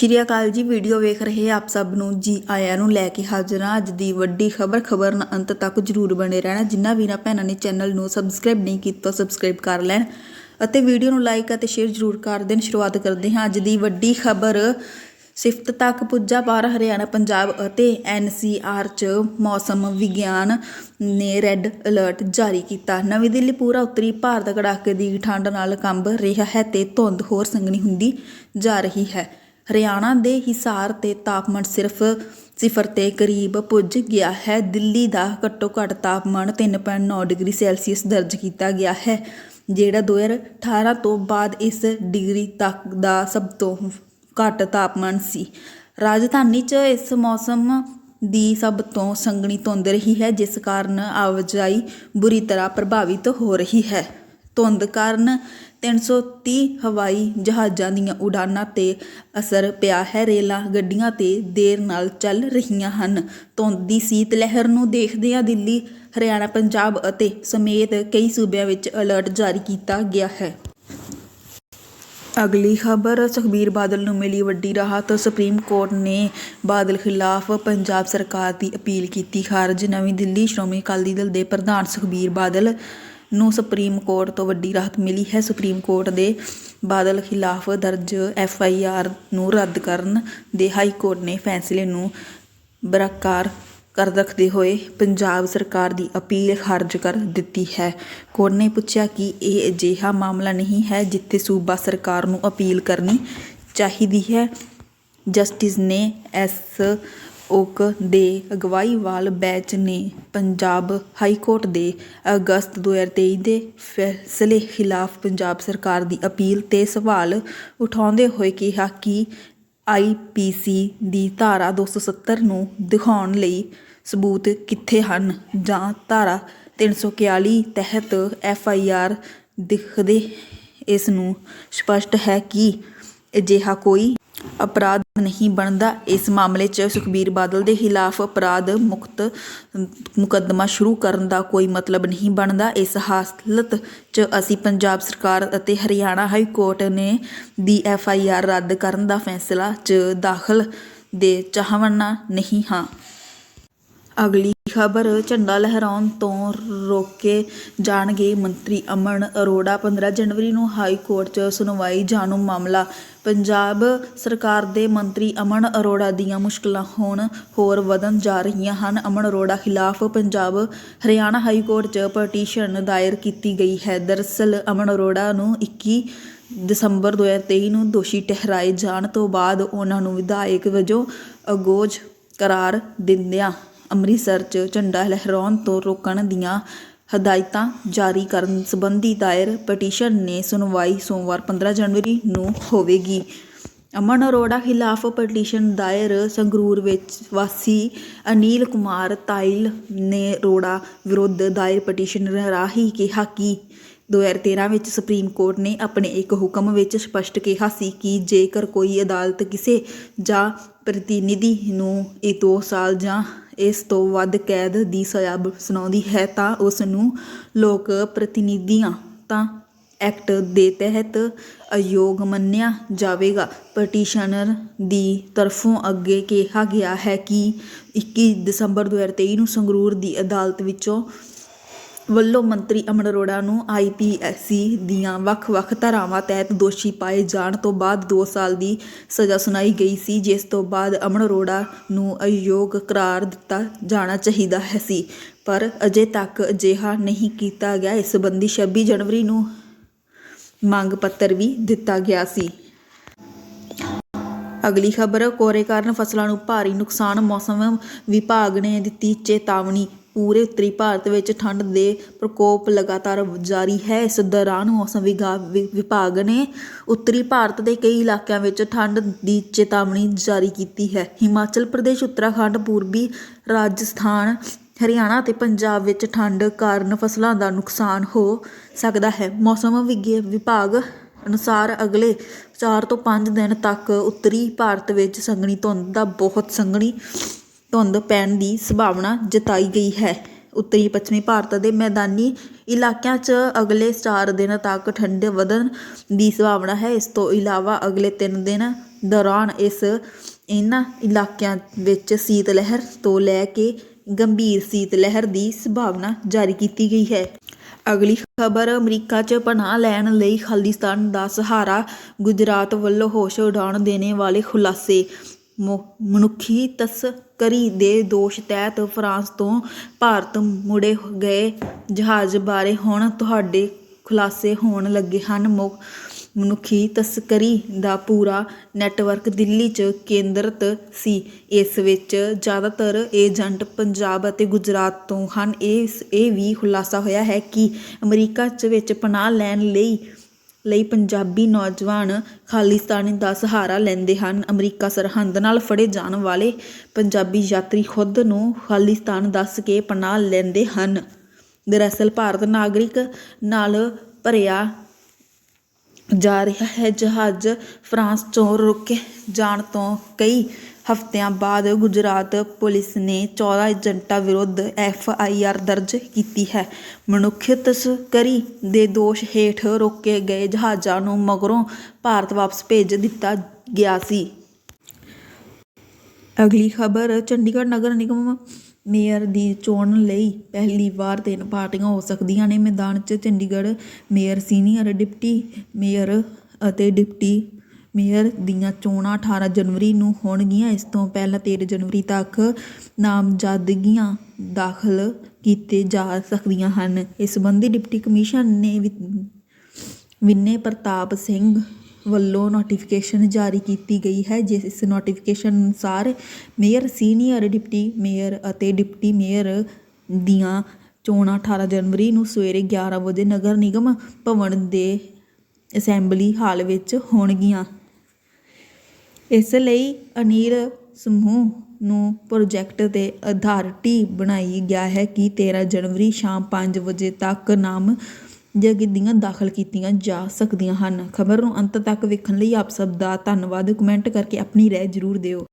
ਸ਼੍ਰੀ ਅਕਾਲ ਜੀ, ਵੀਡੀਓ ਵੇਖ ਰਹੇ ਆਪ ਸਭ ਨੂੰ, ਜੀ ਆਇਆਂ ਨੂੰ ਲੈ ਕੇ ਹਾਜ਼ਰ ਹਾਂ। ਅੱਜ ਦੀ ਵੱਡੀ ਖਬਰ ਖਬਰ ਨਾਲ ਅੰਤ ਤੱਕ ਜਰੂਰ ਬਣੇ ਰਹਿਣਾ। ਜਿਨ੍ਹਾਂ ਵੀਰਾਂ ਭੈਣਾਂ ਨੇ ਚੈਨਲ ਨੂੰ ਸਬਸਕ੍ਰਾਈਬ ਨਹੀਂ ਕੀਤਾ, ਸਬਸਕ੍ਰਾਈਬ ਕਰ ਲੈਣ ਅਤੇ ਵੀਡੀਓ ਨੂੰ ਲਾਈਕ ਅਤੇ ਸ਼ੇਅਰ ਜਰੂਰ ਕਰ ਦੇਣ। ਸ਼ੁਰੂਆਤ ਕਰਦੇ ਹਾਂ ਅੱਜ ਦੀ ਵੱਡੀ ਖਬਰ। ਸਿਫਤ ਤੱਕ ਪੁੱਜਾ ਪਾਰ ਹਰਿਆਣਾ, ਪੰਜਾਬ ਅਤੇ ਐਨਸੀਆਰ ਚ ਮੌਸਮ ਵਿਗਿਆਨ ਨੇ ਰੈੱਡ ਅਲਰਟ ਜਾਰੀ ਕੀਤਾ। ਨਵੀਂ ਦਿੱਲੀ ਪੂਰਾ ਉੱਤਰੀ, ਭਾਰਤ ਕੜਾਕੇ ਦੀ ਠੰਡ ਨਾਲ ਕੰਬ ਰਿਹਾ ਹੈ ਤੇ ਧੁੰਦ ਹੋਰ ਸੰਘਣੀ ਹੁੰਦੀ ਜਾ ਰਹੀ ਹੈ। ਹਰਿਆਣਾ ਦੇ ਹਿਸਾਰ ਤੇ ਤਾਪਮਾਨ ਸਿਰਫ ਸਿਫਰ ਤੇ ਕਰੀਬ ਪੁੱਜ ਗਿਆ ਹੈ। ਦਿੱਲੀ ਦਾ ਘੱਟੋ ਘੱਟ ਤਾਪਮਾਨ 3.9 ਡਿਗਰੀ ਸੈਲਸੀਅਸ ਦਰਜ ਕੀਤਾ ਗਿਆ ਹੈ, ਜਿਹੜਾ 2018 ਤੋਂ ਬਾਅਦ ਇਸ ਡਿਗਰੀ ਤੱਕ ਦਾ ਸਭ ਤੋਂ ਘੱਟ ਤਾਪਮਾਨ ਸੀ। ਰਾਜਧਾਨੀ 'ਚ ਇਸ ਮੌਸਮ ਦੀ ਸਭ ਤੋਂ ਸੰਘਣੀ ਧੁੰਦ ਰਹੀ ਹੈ, ਜਿਸ ਕਾਰਨ ਆਵਾਜਾਈ ਬੁਰੀ ਤਰ੍ਹਾਂ ਪ੍ਰਭਾਵਿਤ ਹੋ ਰਹੀ ਹੈ। ਧੁੰਦ ਕਾਰਨ 330 ਹਵਾਈ ਜਹਾਜ਼ਾਂ ਦੀਆਂ ਉਡਾਨਾਂ ਤੇ ਅਸਰ ਪਿਆ ਹੈ। ਰੇਲਾਂ ਗੱਡੀਆਂ ਤੇ ਦੇਰ ਨਾਲ ਚੱਲ ਰਹੀਆਂ ਹਨ। ਧੁੰਦ ਦੀ ਸੀਤ ਲਹਿਰ ਨੂੰ ਦੇਖਦਿਆਂ ਦਿੱਲੀ, ਹਰਿਆਣਾ, ਪੰਜਾਬ ਅਤੇ ਸਮੇਤ ਕਈ ਸੂਬਿਆਂ ਵਿੱਚ ਅਲਰਟ ਜਾਰੀ ਕੀਤਾ ਗਿਆ ਹੈ। ਅਗਲੀ ਖਬਰ, ਸੁਖਬੀਰ ਬਾਦਲ ਨੂੰ ਮਿਲੀ ਵੱਡੀ ਰਾਹਤ। ਸੁਪਰੀਮ ਕੋਰਟ ਨੇ ਬਾਦਲ ਖਿਲਾਫ ਪੰਜਾਬ ਸਰਕਾਰ ਦੀ ਅਪੀਲ ਕੀਤੀ। ਖਾਰਜ, ਨਵੀਂ ਦਿੱਲੀ, ਸ਼੍ਰੋਮਣੀ ਅਕਾਲੀ ਦਲ ਦੇ ਪ੍ਰਧਾਨ ਸੁਖਬੀਰ ਬਾਦਲ ਨੂੰ ਸੁਪਰੀਮ ਕੋਰਟ ਤੋਂ ਵੱਡੀ ਰਾਹਤ ਮਿਲੀ ਹੈ। ਸੁਪਰੀਮ ਕੋਰਟ ਦੇ ਬਾਦਲ ਖਿਲਾਫ ਦਰਜ ਐਫ ਆਈ ਆਰ ਨੂੰ ਰੱਦ ਕਰਨ ਦੇ ਹਾਈ ਕੋਰਟ ਨੇ ਫੈਸਲੇ ਨੂੰ ਬਰਕਰਾਰ ਕਰ ਰੱਖਦੇ ਹੋਏ ਪੰਜਾਬ ਸਰਕਾਰ ਦੀ ਅਪੀਲ ਖਾਰਜ ਕਰ ਦਿੱਤੀ ਹੈ। ਕੋਰਟ ਨੇ ਪੁੱਛਿਆ ਕਿ ਇਹ ਅਜਿਹਾ ਮਾਮਲਾ ਨਹੀਂ ਹੈ ਜਿੱਥੇ ਸੂਬਾ ਸਰਕਾਰ ਨੂੰ ਅਪੀਲ ਕਰਨੀ ਚਾਹੀਦੀ ਹੈ। ਜਸਟਿਸ ਨੇ ਐਸ ਓਕ ਦੇ ਅਗਵਾਈ ਵਾਲ ਬੈਂਚ ਨੇ ਪੰਜਾਬ ਹਾਈ ਕੋਰਟ ਦੇ ਅਗਸਤ 2023 ਦੇ ਫੈਸਲੇ ਖਿਲਾਫ ਪੰਜਾਬ ਸਰਕਾਰ ਦੀ ਅਪੀਲ ਤੇ ਸਵਾਲ ਉਠਾਉਂਦੇ ਹੋਏ ਕਿਹਾ ਕਿ ਆਈਪੀਸੀ ਦੀ ਧਾਰਾ 270 ਨੂੰ ਦਿਖਾਉਣ ਲਈ ਸਬੂਤ ਕਿੱਥੇ ਹਨ ਜਾਂ ਧਾਰਾ 341 ਤਹਿਤ ਐਫ ਆਈ ਆਰ ਦਿਖਦੇ ਇਸ ਨੂੰ ਸਪਸ਼ਟ ਹੈ ਕਿ ਅਜਿਹਾ ਕੋਈ ਅਪਰਾਧ ਨਹੀਂ ਬਣਦਾ। ਇਸ ਮਾਮਲੇ 'ਚ ਸੁਖਬੀਰ ਬਾਦਲ ਦੇ ਖਿਲਾਫ ਅਪਰਾਧ ਮੁਕਤ ਮੁਕੱਦਮਾ ਸ਼ੁਰੂ ਕਰਨ ਦਾ ਕੋਈ ਮਤਲਬ ਨਹੀਂ ਬਣਦਾ। ਇਸ ਹਾਲਤ 'ਚ ਅਸੀਂ ਪੰਜਾਬ ਸਰਕਾਰ ਅਤੇ ਹਰਿਆਣਾ ਹਾਈ ਕੋਰਟ ਨੇ ਦੀ ਐਫ ਆਈ ਆਰ ਰੱਦ ਕਰਨ ਦਾ ਫੈਸਲਾ 'ਚ ਦਾਖਲ ਦੇ ਚਾਹਵਾਨਾ ਨਹੀਂ ਹਾਂ। ਅਗਲੀ ਖਬਰ, ਝੰਡਾ ਲਹਿਰਾਉਣ ਤੋਂ ਰੋਕੇ ਜਾਣਗੇ ਮੰਤਰੀ ਅਮਨ ਅਰੋੜਾ। 15 ਜਨਵਰੀ ਨੂੰ ਹਾਈ ਕੋਰਟ 'ਚ ਸੁਣਵਾਈ ਜਾਣੂ ਮਾਮਲਾ। ਪੰਜਾਬ ਸਰਕਾਰ ਦੇ ਮੰਤਰੀ ਅਮਨ ਅਰੋੜਾ ਦੀਆਂ ਮੁਸ਼ਕਲਾਂ ਹੁਣ ਹੋਰ ਵਧਣ ਜਾ ਰਹੀਆਂ ਹਨ। ਅਮਨ ਅਰੋੜਾ ਖਿਲਾਫ ਪੰਜਾਬ ਹਰਿਆਣਾ ਹਾਈ ਕੋਰਟ 'ਚ ਪਟੀਸ਼ਨ ਦਾਇਰ ਕੀਤੀ ਗਈ ਹੈ। ਦਰਅਸਲ, ਅਮਨ ਅਰੋੜਾ ਨੂੰ 21 ਦਸੰਬਰ 2023 ਨੂੰ ਦੋਸ਼ੀ ਠਹਿਰਾਏ ਜਾਣ ਤੋਂ ਬਾਅਦ ਉਹਨਾਂ ਨੂੰ ਵਿਧਾਇਕ ਵਜੋਂ ਅਗੋਜ ਕਰਾਰ ਦਿੰਦਿਆਂ ਅੰਮ੍ਰਿਤਸਰ 'ਚ ਝੰਡਾ ਲਹਿਰਾਉਣ ਤੋਂ ਰੋਕਣ ਦੀਆਂ ਹਦਾਇਤਾਂ ਜਾਰੀ ਕਰਨ ਸੰਬੰਧੀ ਦਾਇਰ ਪਟੀਸ਼ਨ ਨੇ ਸੁਣਵਾਈ ਸੋਮਵਾਰ 15 ਜਨਵਰੀ ਨੂੰ ਹੋਵੇਗੀ। ਅਮਨ ਅਰੋੜਾ ਖਿਲਾਫ ਪਟੀਸ਼ਨ ਦਾਇਰ ਸੰਗਰੂਰ ਵਿੱਚ ਵਾਸੀ ਅਨੀਲ ਕੁਮਾਰ ਤਾਇਲ ਨੇ ਅਰੋੜਾ ਵਿਰੁੱਧ ਦਾਇਰ ਪਟੀਸ਼ਨ ਰਾਹੀਂ ਕਿਹਾ ਕਿ 2013 ਵਿੱਚ ਸੁਪਰੀਮ ਕੋਰਟ ਨੇ ਆਪਣੇ ਇੱਕ ਹੁਕਮ ਵਿੱਚ ਸਪਸ਼ਟ ਕਿਹਾ ਸੀ ਕਿ ਜੇਕਰ ਕੋਈ ਅਦਾਲਤ ਕਿਸੇ ਜਾਂ ਪ੍ਰਤੀਨਿਧੀ ਨੂੰ ਇਹ 2 ਸਾਲ ਜਾਂ ਇਸ ਤੋਂ ਵੱਧ ਕੈਦ ਦੀ ਸਜ਼ਾ ਸੁਣਾਉਂਦੀ ਹੈ ਤਾਂ ਉਸ ਨੂੰ ਲੋਕ ਪ੍ਰਤੀਨਿਧੀਆਂ ਤਾਂ ਐਕਟ ਦੇ ਤਹਿਤ ਅਯੋਗ ਮੰਨਿਆ ਜਾਵੇਗਾ। ਪਟੀਸ਼ਨਰ ਦੀ ਤਰਫੋਂ ਅੱਗੇ ਕਿਹਾ ਗਿਆ ਹੈ ਕਿ 21 ਦਸੰਬਰ 2023 ਨੂੰ ਸੰਗਰੂਰ ਦੀ ਅਦਾਲਤ ਵਿੱਚੋਂ ਵੱਲੋਂ ਮੰਤਰੀ ਅਮਨ ਅਰੋੜਾ ਨੂੰ ਆਈਪੀਐਸਸੀ ਦੀਆਂ ਵੱਖ-ਵੱਖ ਧਾਰਾਵਾਂ ਤਹਿਤ ਦੋਸ਼ੀ ਪਾਏ ਜਾਣ ਤੋਂ ਬਾਅਦ 2 ਸਾਲ ਦੀ ਸਜ਼ਾ ਸੁਣਾਈ ਗਈ ਸੀ, ਜਿਸ ਤੋਂ ਬਾਅਦ ਅਮਨ ਅਰੋੜਾ ਨੂੰ ਅਯੋਗ ਕਰਾਰ ਦਿੱਤਾ ਜਾਣਾ ਚਾਹੀਦਾ ਹੈ ਸੀ। ਪਰ ਅਜੇ ਤੱਕ ਅਜਿਹਾ ਨਹੀਂ ਕੀਤਾ ਗਿਆ। ਇਸ ਸੰਬੰਧੀ 26 ਜਨਵਰੀ ਨੂੰ ਮੰਗ ਪੱਤਰ ਵੀ ਦਿੱਤਾ ਗਿਆ ਸੀ। ਅਗਲੀ ਖਬਰ, ਕੋਰੇ ਕਾਰਨ ਫਸਲਾਂ ਨੂੰ ਭਾਰੀ ਨੁਕਸਾਨ, ਮੌਸਮ ਵਿਭਾਗ ਨੇ ਦਿੱਤੀ ਚੇਤਾਵਨੀ ਪੂਰੇ ਉੱਤਰੀ ਭਾਰਤ ਵਿੱਚ ਠੰਡ ਦੇ ਪ੍ਰਕੋਪ ਲਗਾਤਾਰ ਜਾਰੀ ਹੈ। ਇਸ ਦੌਰਾਨ ਮੌਸਮ ਵਿਗਾ- ਵਿਭਾਗ ਨੇ ਉੱਤਰੀ ਭਾਰਤ ਦੇ ਕਈ ਇਲਾਕਿਆਂ ਵਿੱਚ ਠੰਡ ਦੀ ਚੇਤਾਵਨੀ ਜਾਰੀ ਕੀਤੀ ਹੈ। ਹਿਮਾਚਲ ਪ੍ਰਦੇਸ਼, ਉੱਤਰਾਖੰਡ, ਪੂਰਬੀ ਰਾਜਸਥਾਨ, ਹਰਿਆਣਾ ਤੇ ਪੰਜਾਬ ਵਿੱਚ ਠੰਡ ਕਾਰਨ ਫਸਲਾਂ ਦਾ ਨੁਕਸਾਨ ਹੋ ਸਕਦਾ ਹੈ। ਮੌਸਮ ਵਿਭਾਗ ਅਨੁਸਾਰ ਅਗਲੇ 4 ਤੋਂ 5 ਦਿਨ ਤੱਕ ਉੱਤਰੀ ਭਾਰਤ ਵਿੱਚ ਸੰਘਣੀ ਧੁੰਦ ਦਾ ਬਹੁਤ ਸੰਘਣੀ ਧੁੰਦ ਪੈਣ ਦੀ ਸੰਭਾਵਨਾ ਜਤਾਈ ਗਈ ਹੈ। ਉੱਤਰੀ ਪੱਛਮੀ ਭਾਰਤ ਦੇ ਮੈਦਾਨੀ ਇਲਾਕਿਆਂ 'ਚ ਅਗਲੇ ਚਾਰ ਦਿਨ ਤੱਕ ਠੰਡ ਵਧਣ ਦੀ ਸੰਭਾਵਨਾ ਹੈ। ਇਸ ਤੋਂ ਇਲਾਵਾ ਅਗਲੇ ਤਿੰਨ ਦਿਨ ਦੌਰਾਨ ਇਸ ਇਹਨਾਂ ਇਲਾਕਿਆਂ ਵਿੱਚ ਸੀਤ ਲਹਿਰ ਤੋਂ ਲੈ ਕੇ ਗੰਭੀਰ ਸੀਤ ਲਹਿਰ ਦੀ ਸੰਭਾਵਨਾ ਜਾਰੀ ਕੀਤੀ ਗਈ ਹੈ। ਅਗਲੀ ਖਬਰ ਅਮਰੀਕਾ 'ਚ ਪਨਾਹ ਲੈਣ ਲਈ ਖਾਲਿਸਤਾਨ ਦਾ ਸਹਾਰਾ ਗੁਜਰਾਤ ਵੱਲੋਂ ਹੋਸ਼ ਉਡਾਉਣ ਦੇਣੇ ਵਾਲੇ ਖੁਲਾਸੇ ਮਨੁੱਖੀ ਤਸਕਰੀ ਦੇ ਦੋਸ਼ ਤਹਿਤ ਫਰਾਂਸ ਤੋਂ ਭਾਰਤ ਮੁੜੇ ਗਏ ਜਹਾਜ਼ ਬਾਰੇ ਹੁਣ ਤੁਹਾਡੇ ਖੁਲਾਸੇ ਹੋਣ ਲੱਗੇ ਹਨ। ਮੁ- ਮਨੁੱਖੀ ਤਸਕਰੀ ਦਾ ਪੂਰਾ ਨੈਟਵਰਕ ਦਿੱਲੀ 'ਚ ਕੇਂਦਰਿਤ ਸੀ। ਇਸ ਵਿੱਚ ਜ਼ਿਆਦਾਤਰ ਏਜੰਟ ਪੰਜਾਬ ਅਤੇ ਗੁਜਰਾਤ ਤੋਂ ਹਨ। ਇਸ, ਇਹ ਵੀ ਖੁਲਾਸਾ ਹੋਇਆ ਹੈ ਕਿ ਅਮਰੀਕਾ 'ਚ ਵਿੱਚ ਪਨਾਹ ਲੈਣ ਲਈ ਲਈ ਪੰਜਾਬੀ ਨੌਜਵਾਨ ਖਾਲਿਸਤਾਨੀ ਦਾ ਸਹਾਰਾ ਲੈਂਦੇ ਹਨ। ਅਮਰੀਕਾ ਸਰਹੰਦ ਨਾਲ ਫੜੇ ਜਾਣ ਵਾਲੇ ਪੰਜਾਬੀ ਯਾਤਰੀ ਖੁਦ ਨੂੰ ਖਾਲਿਸਤਾਨ ਦੱਸ ਕੇ ਪਨਾਹ ਲੈਂਦੇ ਹਨ। ਦਰਅਸਲ ਭਾਰਤ ਨਾਗਰਿਕ ਨਾਲ ਭਰਿਆ ਜਾ ਰਿਹਾ ਹੈ। ਜਹਾਜ਼ ਫਰਾਂਸ ਤੋਂ ਰੁਕੇ ਜਾਣ ਤੋਂ ਕਈ ਹਫ਼ਤਿਆਂ ਬਾਅਦ ਗੁਜਰਾਤ ਪੁਲਿਸ ਨੇ 14 ਏਜੰਟਾਂ ਵਿਰੁੱਧ ਐਫ ਆਈ ਆਰ ਦਰਜ ਕੀਤੀ ਹੈ। ਮਨੁੱਖ ਤਸਕਰੀ ਦੇ ਦੋਸ਼ ਹੇਠ ਰੋਕੇ ਗਏ ਜਹਾਜ਼ਾਂ ਨੂੰ ਮਗਰੋਂ ਭਾਰਤ ਵਾਪਸ ਭੇਜ ਦਿੱਤਾ ਗਿਆ ਸੀ। ਅਗਲੀ ਖਬਰ, ਚੰਡੀਗੜ੍ਹ ਨਗਰ ਨਿਗਮ ਮੇਅਰ ਦੀ ਚੋਣ ਲਈ ਪਹਿਲੀ ਵਾਰ ਤਿੰਨ ਪਾਰਟੀਆਂ ਹੋ ਸਕਦੀਆਂ ਨੇ। ਮੈਦਾਨ 'ਚ Chandigarh mayor, senior deputy mayor ਅਤੇ ਡਿਪਟੀ ਮੇਅਰ ਦੀਆਂ ਚੋਣਾਂ 18 ਜਨਵਰੀ ਨੂੰ ਹੋਣਗੀਆਂ। ਇਸ ਤੋਂ ਪਹਿਲਾਂ 13 ਜਨਵਰੀ ਤੱਕ ਨਾਮਜ਼ਦਗੀਆਂ ਦਾਖਲ ਕੀਤੇ ਜਾ ਸਕਦੀਆਂ ਹਨ। ਇਸ ਸੰਬੰਧੀ ਡਿਪਟੀ ਕਮਿਸ਼ਨ ਨੇ ਵਿਨੇ ਪ੍ਰਤਾਪ ਸਿੰਘ ਵੱਲੋਂ ਨੋਟੀਫਿਕੇਸ਼ਨ ਜਾਰੀ ਕੀਤੀ ਗਈ ਹੈ। ਜਿਸ, ਇਸ ਨੋਟੀਫਿਕੇਸ਼ਨ ਅਨੁਸਾਰ ਮੇਅਰ ਸੀਨੀਅਰ ਡਿਪਟੀ ਮੇਅਰ ਅਤੇ ਡਿਪਟੀ ਮੇਅਰ ਦੀਆਂ ਚੋਣਾਂ 18 ਜਨਵਰੀ ਨੂੰ ਸਵੇਰੇ 11 ਵਜੇ ਨਗਰ ਨਿਗਮ ਭਵਨ ਦੇ ਅਸੈਂਬਲੀ ਹਾਲ ਵਿੱਚ ਹੋਣਗੀਆਂ। ਇਸ ਲਈ ਅਨੀਰ ਸਮੂਹ ਨੂੰ ਪ੍ਰੋਜੈਕਟ ਦੇ ਅਥਾਰਟੀ ਬਣਾਈ ਗਿਆ ਹੈ ਕਿ 13 ਜਨਵਰੀ ਸ਼ਾਮ ਪੰਜ ਵਜੇ ਤੱਕ ਨਾਮ ਜਗਦੀਆਂ ਦਾਖਲ ਕੀਤੀਆਂ ਜਾ ਸਕਦੀਆਂ ਹਨ। ਖਬਰ ਨੂੰ ਅੰਤ ਤੱਕ ਵੇਖਣ ਲਈ ਆਪ ਸਭ ਦਾ ਧੰਨਵਾਦ। ਕਮੈਂਟ ਕਰਕੇ ਆਪਣੀ ਰਾਏ ਜ਼ਰੂਰ ਦਿਓ।